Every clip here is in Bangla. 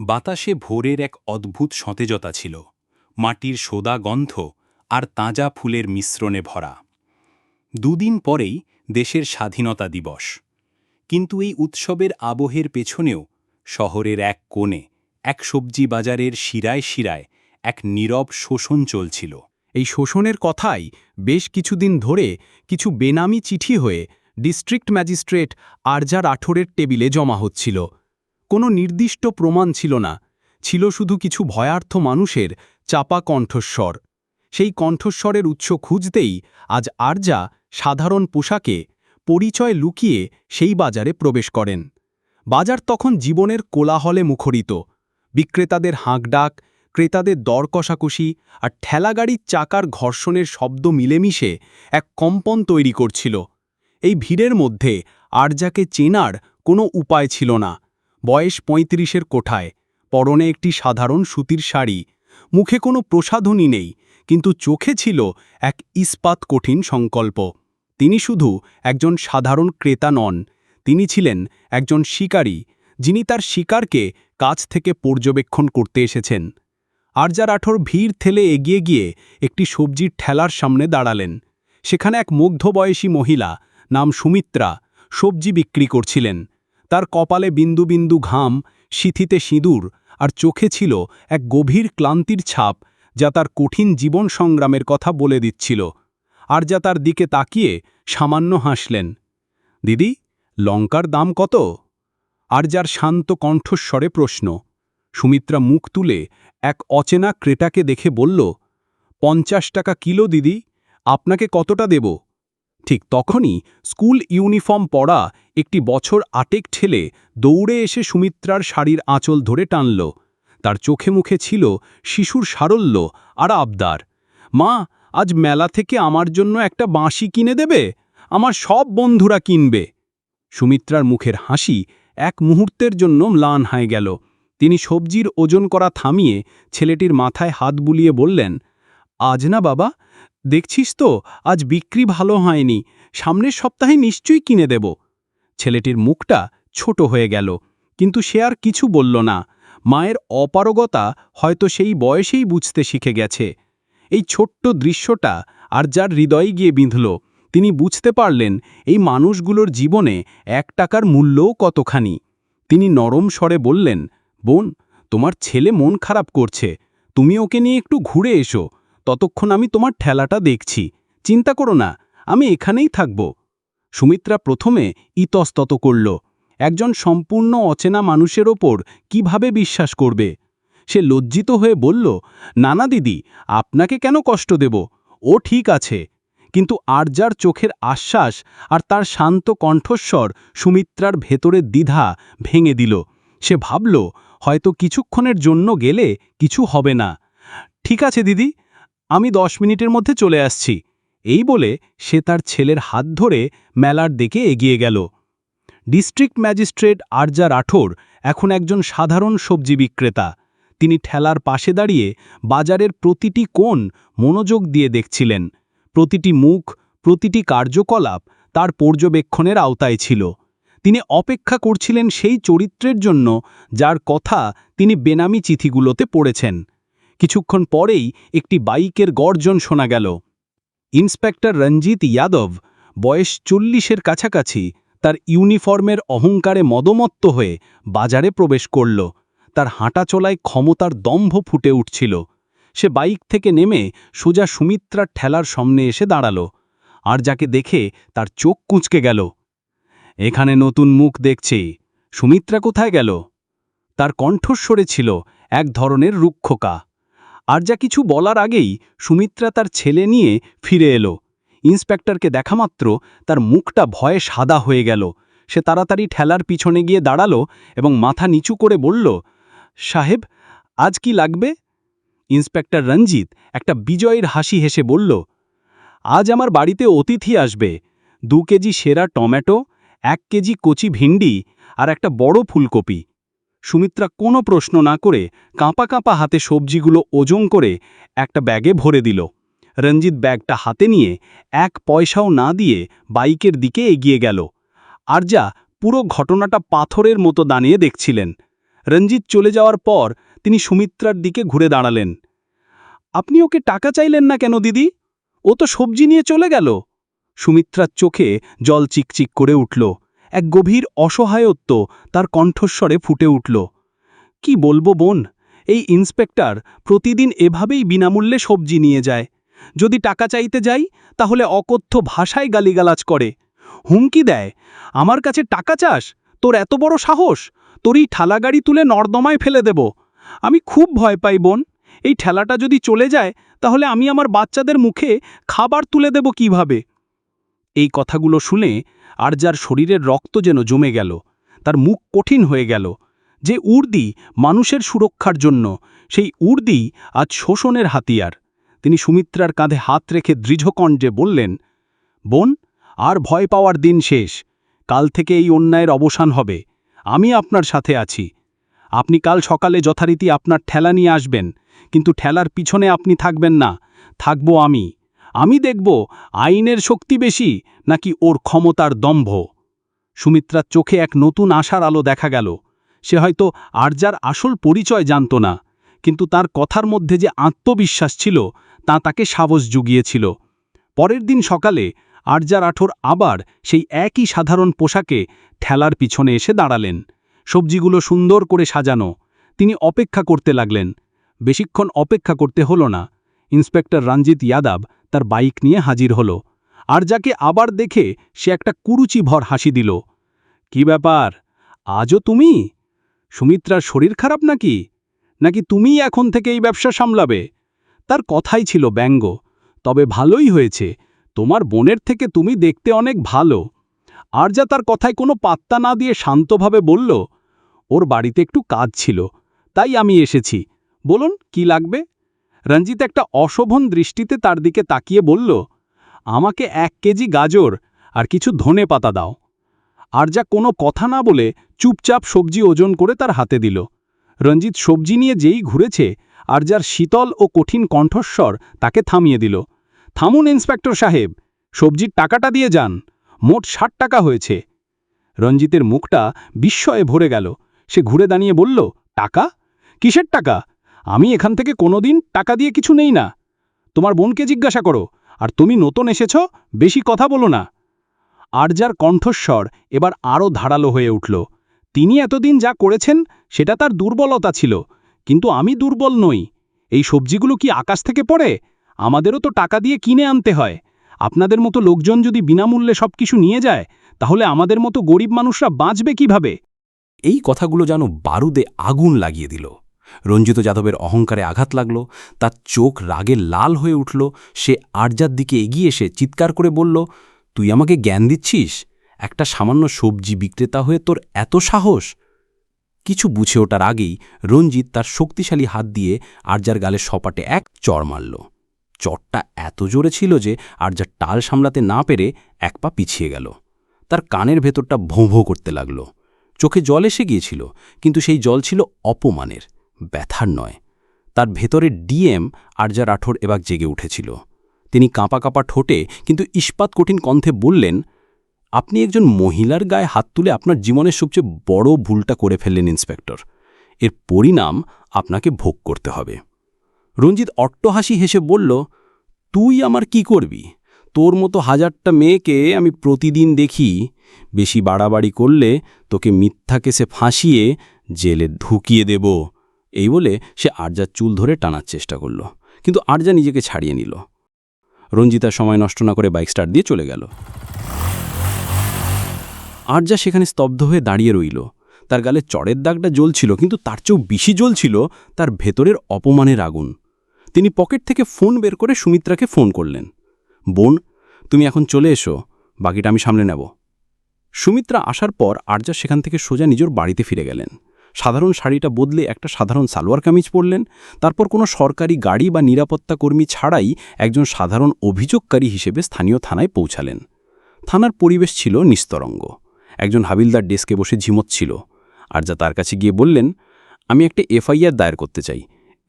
বাতাসে ভোরের এক অদ্ভুত সতেজতা ছিল। মাটির সোদা গন্ধ আর তাজা ফুলের মিশ্রণে ভরা। দুদিন পরেই দেশের স্বাধীনতা দিবস। কিন্তু এই উৎসবের আবহের পেছনেও শহরের এক কোণে, এক সবজি বাজারের শিরায় শিরায় এক নীরব শোষণ চলছিল। এই শোষণের কথাই বেশ কিছুদিন ধরে কিছু বেনামি চিঠি হয়ে ডিস্ট্রিক্ট ম্যাজিস্ট্রেট আরজা রাঠোরের টেবিলে জমা হচ্ছিল। কোনো নির্দিষ্ট প্রমাণ ছিল না। ছিল শুধু কিছু ভয়ার্থ মানুষের চাপা কণ্ঠস্বর। সেই কণ্ঠস্বরের উৎস খুঁজতেই আজ আরজা সাধারণ পোশাকে পরিচয় লুকিয়ে সেই বাজারে প্রবেশ করেন। বাজার তখন জীবনের কোলাহলে মুখরিত। বিক্রেতাদের হাঁকডাক, ক্রেতাদের দর কষাকষি আর ঠেলাগাড়ির চাকার ঘর্ষণের শব্দ মিলেমিশে এক কম্পন তৈরি করছিল। এই ভিড়ের মধ্যে আরজাকে চেনার কোনো উপায় ছিল না। বয়স পঁয়ত্রিশের কোঠায়, পরনে একটি সাধারণ সুতির শাড়ি, মুখে কোনো প্রসাধনী নেই, কিন্তু চোখে ছিল এক ইস্পাত কঠিন সংকল্প। তিনি শুধু একজন সাধারণ ক্রেতা নন, তিনি ছিলেন একজন শিকারী, যিনি তার শিকারকে কাছ থেকে পর্যবেক্ষণ করতে এসেছেন। আরজা রাঠোর ভিড় ঠেলে এগিয়ে গিয়ে একটি সবজির ঠেলার সামনে দাঁড়ালেন। সেখানে এক মধ্যবয়সী মহিলা, নাম সুমিত্রা, সবজি বিক্রি করছিলেন। তার কপালে বিন্দু বিন্দু ঘাম, সিথিতে সিঁদুর, আর চোখে ছিল এক গভীর ক্লান্তির ছাপ, যা তার কঠিন জীবন সংগ্রামের কথা বলে দিচ্ছিল, আর যা তার দিকে তাকিয়ে সামান্য হাসলেন। দিদি, লঙ্কার দাম কত? আর যার শান্ত কণ্ঠস্বরে প্রশ্ন। সুমিত্রা মুখ তুলে এক অচেনা ক্রেটাকে দেখে বলল, পঞ্চাশ টাকা কিলো, দিদি। আপনাকে কতটা দেব? ঠিক তখনই স্কুল ইউনিফর্ম পরা একটি বছর আটেক ঠেলে দৌড়ে এসে সুমিত্রার শাড়ির আঁচল ধরে টানল। তার চোখে মুখে ছিল শিশুর সারল্য আর আবদার। মা, আজ মেলা থেকে আমার জন্য একটা বাঁশি কিনে দেবে? আমার সব বন্ধুরা কিনবে। সুমিত্রার মুখের হাসি এক মুহূর্তের জন্য ম্লান হয়ে গেল। তিনি সবজির ওজন করা থামিয়ে ছেলেটির মাথায় হাত বুলিয়ে বললেন, আজ না বাবা দেখছিস তো, আজ বিক্রি ভালো হয়নি, সামনের সপ্তাহে নিশ্চয়ই কিনে দেব। ছেলেটির মুখটা ছোট হয়ে গেল, কিন্তু সে আর কিছু বলল না। মায়ের অপারগতা হয়তো সেই বয়সেই বুঝতে শিখে গেছে। এই ছোট্ট দৃশ্যটা আর যার হৃদয়ে গিয়ে বিঁধল, তিনি বুঝতে পারলেন এই মানুষগুলোর জীবনে এক টাকার মূল্যও কতখানি। তিনি নরম স্বরে বললেন, বোন, তোমার ছেলে মন খারাপ করছে, তুমি ওকে নিয়ে একটু ঘুরে এসো ততক্ষণ আমি তোমার ঠেলাটা দেখছি। চিন্তা করো না, আমি এখানেই থাকব। সুমিত্রা প্রথমে ইতস্তত করল, একজন সম্পূর্ণ অচেনা মানুষের ওপর কীভাবে বিশ্বাস করবে? সে লজ্জিত হয়ে বলল, নানা দিদি, আপনাকে কেন কষ্ট দেব? ও ঠিক আছে। কিন্তু আরজার চোখের আশ্বাস আর তার শান্ত কণ্ঠস্বর সুমিত্রার ভেতরের দ্বিধা ভেঙে দিল। সে ভাবল, হয়তো কিছুক্ষণের জন্য গেলে কিছু হবে না। ঠিক আছে দিদি আমি দশ মিনিটের মধ্যে চলে আসছি। এই বলে সে তার ছেলের হাত ধরে মেলার দিকে এগিয়ে গেল। ডিস্ট্রিক্ট ম্যাজিস্ট্রেট আরজা রাঠোর এখন একজন সাধারণ সবজি বিক্রেতা। তিনি ঠেলার পাশে দাঁড়িয়ে বাজারের প্রতিটি কোণ মনোযোগ দিয়ে দেখছিলেন। প্রতিটি মুখ, প্রতিটি কার্যকলাপ তার পর্যবেক্ষণের আওতায় ছিল। তিনি অপেক্ষা করছিলেন সেই চরিত্রের জন্য যার কথা তিনি বেনামি চিঠিগুলোতে পড়েছেন। কিছুক্ষণ পরেই একটি বাইকের গর্জন শোনা গেল। ইন্সপেক্টর রঞ্জিত যাদব, বয়স চল্লিশের কাছাকাছি, তার ইউনিফর্মের অহংকারে মদমত্ত হয়ে বাজারে প্রবেশ করল। তার হাঁটাচলায় ক্ষমতার দম্ভ ফুটে উঠছিল। সে বাইক থেকে নেমে সোজা সুমিত্রার ঠেলার সামনে এসে দাঁড়াল আর যাকে দেখে তার চোখ কুঁচকে গেল। এখানে নতুন মুখ দেখছি। সুমিত্রা কোথায় গেল? তার কণ্ঠস্বরে ছিল এক ধরনের রুক্ষকা আর যা কিছু বলার আগেই সুমিত্রা তার ছেলে নিয়ে ফিরে এলো। ইন্সপেক্টরকে দেখামাত্র তার মুখটা ভয়ে সাদা হয়ে গেল। সে তাড়াতাড়ি ঠেলার পিছনে গিয়ে দাঁড়াল এবং মাথা নিচু করে বলল, সাহেব, আজ কি লাগবে? ইন্সপেক্টর রঞ্জিত একটা বিজয়ের হাসি হেসে বলল, আজ আমার বাড়িতে অতিথি আসবে। দু কেজি সেরা টমেটো, এক কেজি কচি ভিন্ডি আর একটা বড় ফুলকপি। সুমিত্রা কোনো প্রশ্ন না করে কাঁপা কাঁপা হাতে সবজিগুলো ওজন করে একটা ব্যাগে ভরে দিল। রঞ্জিত ব্যাগটা হাতে নিয়ে এক পয়সাও না দিয়ে বাইকের দিকে এগিয়ে গেল। আর যা পুরো ঘটনাটা পাথরের মতো দাঁড়িয়ে দেখছিলেন। রঞ্জিত চলে যাওয়ার পর তিনি সুমিত্রার দিকে ঘুরে দাঁড়ালেন। আপনি ওকে টাকা চাইলেন না কেন, দিদি? ও তো সবজি নিয়ে চলে গেল? সুমিত্রার চোখে জল চিকচিক করে উঠল। এক গভীর অসহায়ত্ব তার কণ্ঠস্বরে ফুটে উঠল। কি বলব বোন, এই ইন্সপেক্টর প্রতিদিন এভাবেই বিনামূল্যে সবজি নিয়ে যায়। যদি টাকা চাইতে যাই, তাহলে অকথ্য ভাষায় গালিগালাজ করে। হুমকি দেয়, আমার কাছে টাকা চাস? তোর এত বড় সাহস? তোর এই ঠালাগাড়ি তুলে নর্দমায় ফেলে দেব। আমি খুব ভয় পাই বোন। এই ঠেলাটা যদি চলে যায়, তাহলে আমি আমার বাচ্চাদের মুখে খাবার তুলে দেব কীভাবে? এই কথাগুলো শুনে আর যার শরীরের রক্ত যেন জমে গেল, তার মুখ কঠিন হয়ে গেল। যে উর্দি মানুষের সুরক্ষার জন্য, সেই উর্দি আজ শোষণের হাতিয়ার। তিনি সুমিত্রার কাঁধে হাত রেখে দৃঢ়কণ্ঠে বললেন, বোন, আর ভয় পাওয়ার দিন শেষ। কাল থেকে এই অন্যায়ের অবসান হবে। আমি আপনার সাথে আছি। আপনি কাল সকালে যথারীতি আপনার ঠেলা নিয়ে আসবেন, কিন্তু ঠেলার পিছনে আপনি থাকবেন না। থাকব আমি। আমি দেখব আইনের শক্তি বেশি নাকি ওর ক্ষমতার দম্ভ। সুমিত্রার চোখে এক নতুন আশার আলো দেখা গেল। সে হয়তো আরজার আসল পরিচয় জানত না, কিন্তু তার কথার মধ্যে যে আত্মবিশ্বাস ছিল তা তাকে সাহস জুগিয়েছিল। পরের দিন সকালে আরজার আঠোর আবার সেই একই সাধারণ পোশাকে ঠেলার পিছনে এসে দাঁড়ালেন। সবজিগুলো সুন্দর করে সাজানো, তিনি অপেক্ষা করতে লাগলেন। বেশিক্ষণ অপেক্ষা করতে হলো না। ইন্সপেক্টর রঞ্জিত ইয়াদব তার বাইক নিয়ে হাজির হল। আর যাকে আবার দেখে সে একটা কুরুচি ভর হাসি দিল। কি ব্যাপার? আজও তুমি? সুমিত্রার শরীর খারাপ নাকি? নাকি তুমিই এখন থেকে এই ব্যবসা সামলাবে? তার কথাই ছিল ব্যঙ্গ। তবে ভালোই হয়েছে। তোমার বোনের থেকে তুমি দেখতে অনেক ভালো। আর যা তার কথায় কোনো পাত্তা না দিয়ে শান্তভাবে বলল, ওর বাড়িতে একটু কাজ ছিল, তাই আমি এসেছি। বলুন, কি লাগবে? রঞ্জিত একটা অশোভন দৃষ্টিতে তার দিকে তাকিয়ে বলল, আমাকে এক কেজি গাজর আর কিছু ধনে পাতা দাও। আর যা কোনো কথা না বলে চুপচাপ সবজি ওজন করে তার হাতে দিল। রঞ্জিত সবজি নিয়ে যেই ঘুরেছে, আর যার শীতল ও কঠিন কণ্ঠস্বর তাকে থামিয়ে দিল। থামুন, ইন্সপেক্টর সাহেব, সবজির টাকাটা দিয়ে যান, মোট ষাট টাকা হয়েছে। রঞ্জিতের মুখটা বিস্ময়ে ভরে গেল। সে ঘুরে দাঁড়িয়ে বলল, টাকা? কিসের টাকা? আমি এখান থেকে কোনোদিন টাকা দিয়ে কিছু নেই না। তোমার বোনকে জিজ্ঞাসা করো, আর তুমি নতুন এসেছ, বেশি কথা বলো না। আরজার কণ্ঠস্বর এবার আরও ধারালো হয়ে উঠল। তিনি এতদিন যা করেছেন, সেটা তার দুর্বলতা ছিল। কিন্তু আমি দুর্বল নই। এই সবজিগুলো কি আকাশ থেকে পড়ে? আমাদেরও তো টাকা দিয়ে কিনে আনতে হয়। আপনাদের মতো লোকজন যদি বিনামূল্যে সব কিছু নিয়ে যায়, তাহলে আমাদের মতো গরিব মানুষরা বাঁচবে কীভাবে? এই কথাগুলো যেন বারুদে আগুন লাগিয়ে দিল। রঞ্জিত যাদবের অহংকারে আঘাত লাগল, তার চোখ রাগে লাল হয়ে উঠল, সে আরজার দিকে এগিয়ে এসে চিৎকার করে বলল, তুই আমাকে জ্ঞান দিচ্ছিস? একটা সামান্য সবজি বিক্রেতা হয়ে তোর এত সাহস? কিছু বুঝে ওঠার আগেই রঞ্জিত তার শক্তিশালী হাত দিয়ে আরজার গালে সপাটে এক চড় মারল। চটটা এত জোরে ছিল যে আরজার টাল সামলাতে না পেরে এক পা পিছিয়ে গেল। তার কানের ভেতরটা ভোঁ ভোঁ করতে লাগল। চোখে জল এসে গিয়েছিল, কিন্তু সেই জল ছিল অপমানের। ব্যথার নয়। তার ভেতরে ডিএম আরজা রাঠোর এবার জেগে উঠেছিল। তিনি কাঁপা কাঁপা ঠোঁটে কিন্তু ইস্পাত কঠিন কণ্ঠে বললেন, আপনি একজন মহিলার গায়ে হাত তুলে আপনার জীবনের সবচেয়ে বড় ভুলটা করে ফেললেন, ইন্সপেক্টর। এর পরিণাম আপনাকে ভোগ করতে হবে। রঞ্জিত অট্টহাসি হেসে বলল, তুই আমার কি করবি? তোর মতো হাজারটা মেয়েকে আমি প্রতিদিন দেখি। বেশি বাড়াবাড়ি করলে তোকে মিথ্যা কেসে ফাঁসিয়ে জেলে ঢুকিয়ে দেব। এই বলে সে আরজার চুল ধরে টানার চেষ্টা করল, কিন্তু আরজা নিজেকে ছাড়িয়ে নিল। রঞ্জিতার সময় নষ্ট না করে বাইক স্টার্ট দিয়ে চলে গেল। আরজা সেখানে স্তব্ধ হয়ে দাঁড়িয়ে রইল। তার গালে চড়ের দাগটা জ্বলছিল, কিন্তু তার চেয়েও বেশি জ্বলছিল তার ভেতরের অপমানের আগুন। তিনি পকেট থেকে ফোন বের করে সুমিত্রাকে ফোন করলেন। বোন, তুমি এখন চলে এসো, বাকিটা আমি সামলে নেব। সুমিত্রা আসার পর আরজা সেখান থেকে সোজা নিজের বাড়িতে ফিরে গেলেন। সাধারণ শাড়িটা বদলে একটা সাধারণ সালোয়ার কামিজ পরলেন। তারপর কোনো সরকারি গাড়ি বা নিরাপত্তা কর্মী ছাড়াই একজন সাধারণ অভিযোগকারী হিসেবে স্থানীয় থানায় পৌঁছালেন। থানার পরিবেশ ছিল নিস্তরঙ্গ। একজন হাবিলদার ডেস্কে বসে ঝিমোচ্ছিল আর যা তার কাছে গিয়ে বললেন, আমি একটা এফআইআর দায়ের করতে চাই।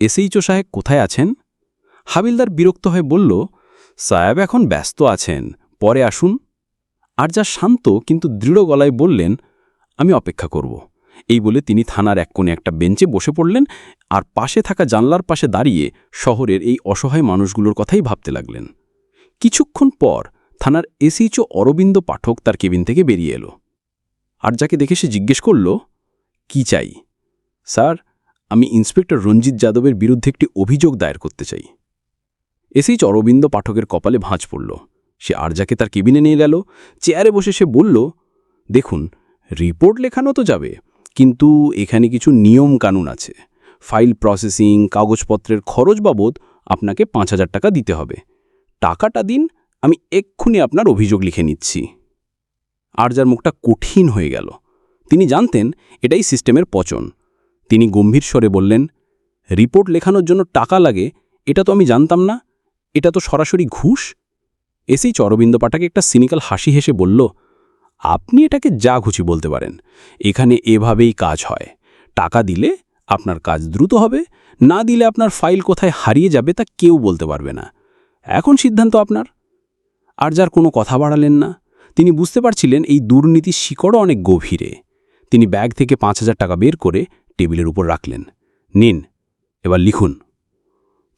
এসএইচও সাহেব কোথায় আছেন? হাবিলদার বিরক্ত হয়ে বলল, সাহেব এখন ব্যস্ত আছেন, পরে আসুন। আর যা শান্ত কিন্তু দৃঢ় গলায় বললেন, আমি অপেক্ষা করব। এই বলে তিনি থানার এক কোণে একটা বেঞ্চে বসে পড়লেন আর পাশে থাকা জানলার পাশে দাঁড়িয়ে শহরের এই অসহায় মানুষগুলোর কথাই ভাবতে লাগলেন। কিছুক্ষণ পর থানার এসিচও অরবিন্দ পাঠক তার কেবিন থেকে বেরিয়ে এলো। আর যাকে দেখে সে জিজ্ঞেস করল, কি চাই? স্যার, আমি ইন্সপেক্টর রঞ্জিত যাদবের বিরুদ্ধে একটি অভিযোগ দায়ের করতে চাই। এসেই অরবিন্দ পাঠকের কপালে ভাঁজ পড়ল। সে আরজাকে তার কেবিনে নিয়ে গেল, চেয়ারে বসে সে বলল, দেখুন, রিপোর্ট লেখানো তো যাবে কিন্তু এখানে কিছু নিয়ম কানুন আছে। ফাইল প্রসেসিং, কাগজপত্রের খরচ বাবদ আপনাকে পাঁচ হাজার টাকা দিতে হবে। টাকাটা দিন, আমি এক্ষুনি আপনার অভিযোগ লিখে নিচ্ছি। আর যার মুখটা কঠিন হয়ে গেল। তিনি জানতেন এটাই সিস্টেমের পচন। তিনি গম্ভীর স্বরে বললেন, রিপোর্ট লেখানোর জন্য টাকা লাগে, এটা তো আমি জানতাম না। এটা তো সরাসরি ঘুষ? এসেই চরবিন্দ পাটাকে একটা সিনিক্যাল হাসি হেসে বলল আপনি এটাকে যা খুশি বলতে পারেন। এখানে এভাবেই কাজ হয়। টাকা দিলে আপনার কাজ দ্রুত হবে, না দিলে আপনার ফাইল কোথায় হারিয়ে যাবে তা কেউ বলতে পারবে না। এখন সিদ্ধান্ত আপনার। আর যার কোনো কথা বাড়ালেন না। তিনি বুঝতে পারছিলেন এই দুর্নীতির শিকড়ও অনেক গভীরে। তিনি ব্যাগ থেকে পাঁচ হাজার টাকা বের করে টেবিলের উপর রাখলেন। নিন, এবার লিখুন।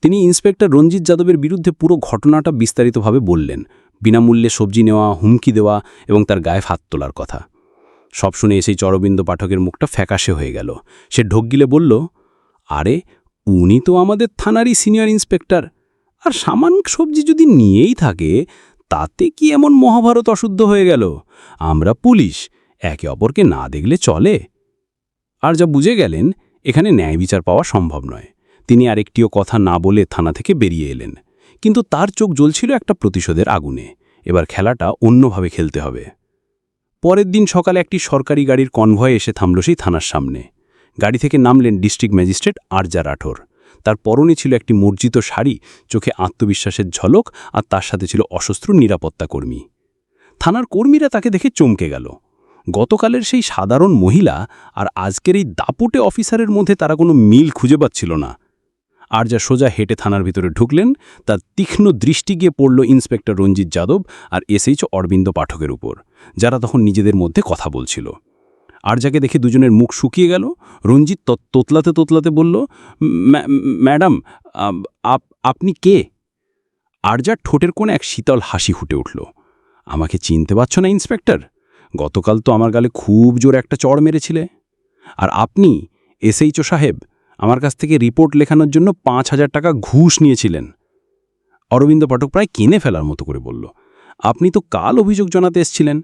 তিনি ইন্সপেক্টর রঞ্জিত যাদবের বিরুদ্ধে পুরো ঘটনাটা বিস্তারিতভাবে বললেন। বিনামূল্যে সবজি নেওয়া, হুমকি দেওয়া এবং তার গায়ে হাত তোলার কথা। সব শুনে এসেই চরবিন্দ পাঠকের মুখটা ফ্যাকাশে হয়ে গেল। সে ঢোক গিলে বলল, আরে, উনি তো আমাদের থানারই সিনিয়র ইন্সপেক্টর। আর সামান সবজি যদি নিয়েই থাকে, তাতে কি এমন মহাভারত অশুদ্ধ হয়ে গেল? আমরা পুলিশ, একে অপরকে না দেখলে চলে? আর যা বুঝে গেলেন, এখানে ন্যায় বিচার পাওয়া সম্ভব নয়। তিনি আরেকটিও কথা না বলে থানা থেকে বেরিয়ে এলেন। কিন্তু তার চোখ জ্বলছিল একটা প্রতিশোধের আগুনে। এবার খেলাটা অন্যভাবে খেলতে হবে। পরের দিন সকালে একটি সরকারি গাড়ির কনভয়ে এসে থামল সেই থানার সামনে। গাড়ি থেকে নামলেন ডিস্ট্রিক্ট ম্যাজিস্ট্রেট আরজা রাঠোর। তার পরনে ছিল একটি মর্জিত শাড়ি, চোখে আত্মবিশ্বাসের ঝলক আর তার সাথে ছিল অসস্ত্র নিরাপত্তা কর্মী। থানার কর্মীরা তাকে দেখে চমকে গেল। গতকালের সেই সাধারণ মহিলা আর আজকের এই দাপুটে অফিসারের মধ্যে তারা কোনো মিল খুঁজে পাচ্ছিল না। আর যা সোজা হেঁটে থানার ভিতরে ঢুকলেন, তার তীক্ষ্ণ দৃষ্টি গিয়ে পড়ল ইন্সপেক্টর রঞ্জিত যাদব আর এসএইচ অরবিন্দ পাঠকের উপর, যারা তখন নিজেদের মধ্যে কথা বলছিল। আর যাকে দেখে দুজনের মুখ শুকিয়ে গেল। রঞ্জিত তোতলাতে তোতলাতে বলল "ম্যা- ম্যাডাম আপ- আপনি কে? আরজার ঠোঁটের কোণে এক শীতল হাসি ফুটে উঠল। আমাকে চিনতে পারছ না, ইন্সপেক্টর? গতকাল তো আমার গালে খুব জোর একটা চড় মেরেছিলে। আর আপনি এসএইচও সাহেব আমার কাছ থেকে রিপোর্ট লেখানোর জন্য পাঁচ হাজার টাকা ঘুষ নিয়েছিলেন। অরবিন্দ পাঠক প্রায় কিনে ফেলার মতো করে বলল, আপনি তো কাল অভিযোগ জানাতে এসছিলেন?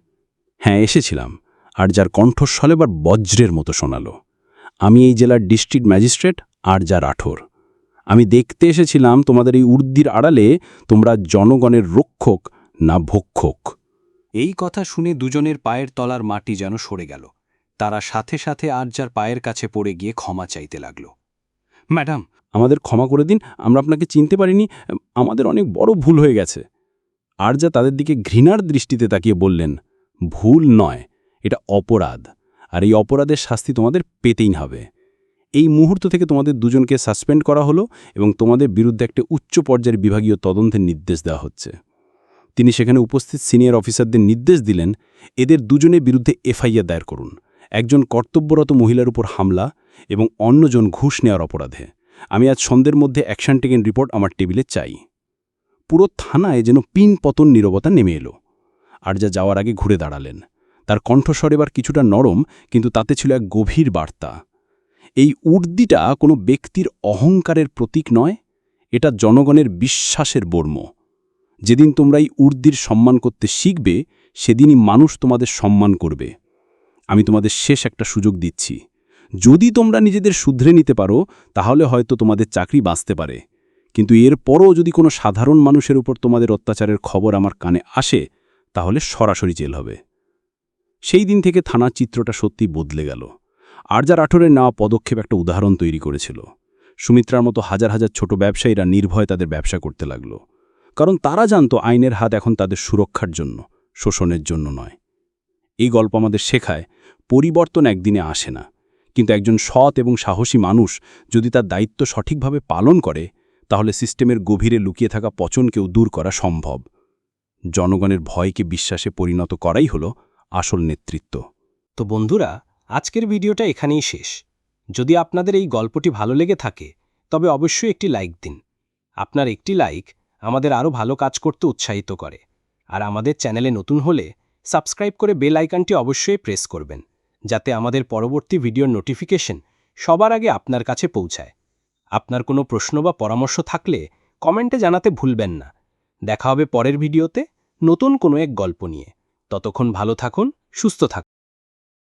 হ্যাঁ এসেছিলাম, আর যার কণ্ঠস্বল এবার বজ্রের মতো শোনালো। আমি এই জেলার ডিস্ট্রিক্ট ম্যাজিস্ট্রেট, আর যা রাঠোর আমি দেখতে এসেছিলাম তোমাদের এই উর্দির আড়ালে তোমরা জনগণের রক্ষক না ভক্ষক। এই কথা শুনে দুজনের পায়ের তলার মাটি যেন সরে গেল। তারা সাথে সাথে আরজার পায়ের কাছে পড়ে গিয়ে ক্ষমা চাইতে লাগল। ম্যাডাম, আমাদের ক্ষমা করে দিন, আমরা আপনাকে চিনতে পারিনি, আমাদের অনেক বড় ভুল হয়ে গেছে। আর যা তাদের দিকে ঘৃণার দৃষ্টিতে তাকিয়ে বললেন, ভুল নয়, এটা অপরাধ, আর এই অপরাধের শাস্তি তোমাদের পেতেই হবে। এই মুহূর্ত থেকে তোমাদের দুজনকে সাসপেন্ড করা হলো এবং তোমাদের বিরুদ্ধে একটা উচ্চ পর্যায়ের বিভাগীয় তদন্তের নির্দেশ দেওয়া হচ্ছে। তিনি সেখানে উপস্থিত সিনিয়র অফিসারদের নির্দেশ দিলেন, এদের দুজনের বিরুদ্ধে এফআইআর দায়ের করুন। একজন কর্তব্যরত মহিলার উপর হামলা এবং অন্যজন ঘুষ নেওয়ার অপরাধে। আমি আজ সন্ধ্যের মধ্যে অ্যাকশন টেকেন রিপোর্ট আমার টেবিলে চাই। পুরো থানায় যেন পিন পতন নীরবতা নেমে এলো। আর যা যাওয়ার আগে ঘুরে দাঁড়ালেন। তার কণ্ঠস্বর এবার কিছুটা নরম, কিন্তু তাতে ছিল এক গভীর বার্তা। এই উর্দিটা কোনো ব্যক্তির অহংকারের প্রতীক নয়, এটা জনগণের বিশ্বাসের বর্ম। যেদিন তোমরা এই উর্দির সম্মান করতে শিখবে, সেদিনই মানুষ তোমাদের সম্মান করবে। আমি তোমাদের শেষ একটা সুযোগ দিচ্ছি। যদি তোমরা নিজেদের শুধরে নিতে পারো, তাহলে হয়তো তোমাদের চাকরি বাঁচতে পারে। কিন্তু এর এরপরও যদি কোনো সাধারণ মানুষের উপর তোমাদের অত্যাচারের খবর আমার কানে আসে, তাহলে সরাসরি জেল হবে। সেই দিন থেকে থানার চিত্রটা সত্যি বদলে গেল। আরজা রাঠোরের নেওয়া পদক্ষেপ একটা উদাহরণ তৈরি করেছিল। সুমিত্রার মতো হাজার হাজার ছোট ব্যবসায়ীরা নির্ভয় তাদের ব্যবসা করতে লাগল। কারণ তারা জানতো আইনের হাত এখন তাদের সুরক্ষার জন্য, শোষণের জন্য নয়। এই গল্প আমাদের শেখায়, পরিবর্তন একদিনে আসে না। কিন্তু একজন সৎ এবং সাহসী মানুষ যদি তার দায়িত্ব সঠিকভাবে পালন করে, তাহলে সিস্টেমের গভীরে লুকিয়ে থাকা পচনকেও দূর করা সম্ভব। জনগণের ভয়কে বিশ্বাসে পরিণত করাই হল আসল নেতৃত্ব। তো বন্ধুরা, আজকের ভিডিওটা এখানেই শেষ। যদি আপনাদের এই গল্পটি ভালো লেগে থাকে, তবে অবশ্যই একটি লাইক দিন। আপনার একটি লাইক আমাদের আরও ভালো কাজ করতে উৎসাহিত করে। আর আমাদের চ্যানেলে নতুন হলে সাবস্ক্রাইব করে বেল আইকনটি অবশ্যই প্রেস করবেন। যাতে আমাদের পরবর্তী ভিডিওর নোটিফিকেশন সবার আগে আপনার কাছে পৌঁছায়। আপনার কোনো প্রশ্ন বা পরামর্শ থাকলে কমেন্টে জানাতে ভুলবেন না। দেখা হবে পরের ভিডিওতে নতুন কোনো এক গল্প নিয়ে। ততক্ষণ ভালো থাকুন, সুস্থ থাকুন।